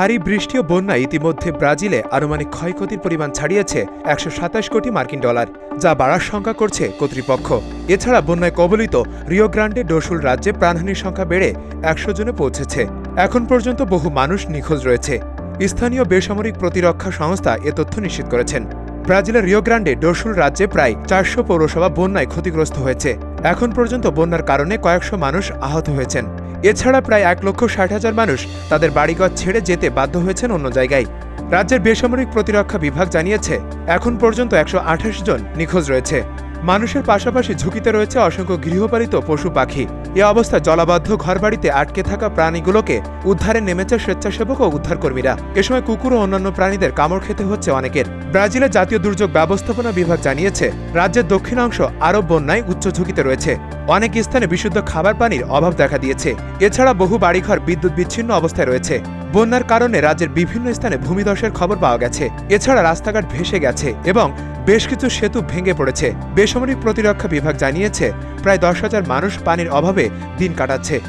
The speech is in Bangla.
ভারী বৃষ্টি ও বন্যা ইতিমধ্যে ব্রাজিলে আনুমানিক ক্ষয়ক্ষতির পরিমাণ ছাড়িয়েছে একশো সাতাশ কোটি মার্কিন ডলার, যা বাড়ার সংখ্যা করছে কর্তৃপক্ষ। এছাড়া বন্যায় কবলিত রিও গ্রান্ডে ডোসুল রাজ্যে প্রাণহানির সংখ্যা বেড়ে একশো জনে পৌঁছেছে। এখন পর্যন্ত বহু মানুষ নিখোঁজ রয়েছে। স্থানীয় বেসামরিক প্রতিরক্ষা সংস্থা এ তথ্য নিশ্চিত করেছেন। ব্রাজিলের রিও গ্রান্ডে ডোসুল রাজ্যে প্রায় চারশো পৌরসভা বন্যায় ক্ষতিগ্রস্ত হয়েছে। এখন পর্যন্ত বন্যার কারণে কয়েকশো মানুষ আহত হয়েছেন। এছাড়া প্রায় এক লক্ষ ষাট হাজার মানুষ তাদের বাড়িঘর ছেড়ে যেতে বাধ্য হয়েছেন অন্য জায়গায়। রাজ্যের বেসামরিক প্রতিরক্ষা বিভাগ জানিয়েছে, এখন পর্যন্ত একশো আঠাশ জন নিখোঁজ রয়েছে। মানুষের পাশাপাশি ঝুঁকিতে রয়েছে অসংখ্য গৃহপালিত পশু পাখি। এ অবস্থায় জলাবদ্ধ ঘরবাড়িতে আটকে থাকা প্রাণীগুলোকে উদ্ধারে নেমেছে স্বেচ্ছাসেবক ও উদ্ধারকর্মীরা। এ সময় কুকুর ও অন্যান্য প্রাণীদের কামড় খেতে হচ্ছে অনেকের। ব্রাজিলের জাতীয় দুর্যোগ ব্যবস্থাপনা বিভাগ জানিয়েছে, রাজ্যের দক্ষিণাংশ আরব বন্যায় উচ্চ ঝুঁকিতে রয়েছে। অনেক স্থানে বিশুদ্ধ খাবার পানির অভাব দেখা দিয়েছে। এছাড়া বহু বাড়িঘর বিদ্যুৎ বিচ্ছিন্ন অবস্থায় রয়েছে। বন্যার কারণে রাজ্যের বিভিন্ন স্থানে ভূমিধসের খবর পাওয়া গেছে। এছাড়া রাস্তাঘাট ভেসে গেছে এবং বেশ কিছু সেতু ভেঙে পড়েছে। বেসামরিক প্রতিরক্ষা বিভাগ জানিয়েছে, প্রায় দশ হাজার মানুষ পানির অভাবে দিন কাটাচ্ছে।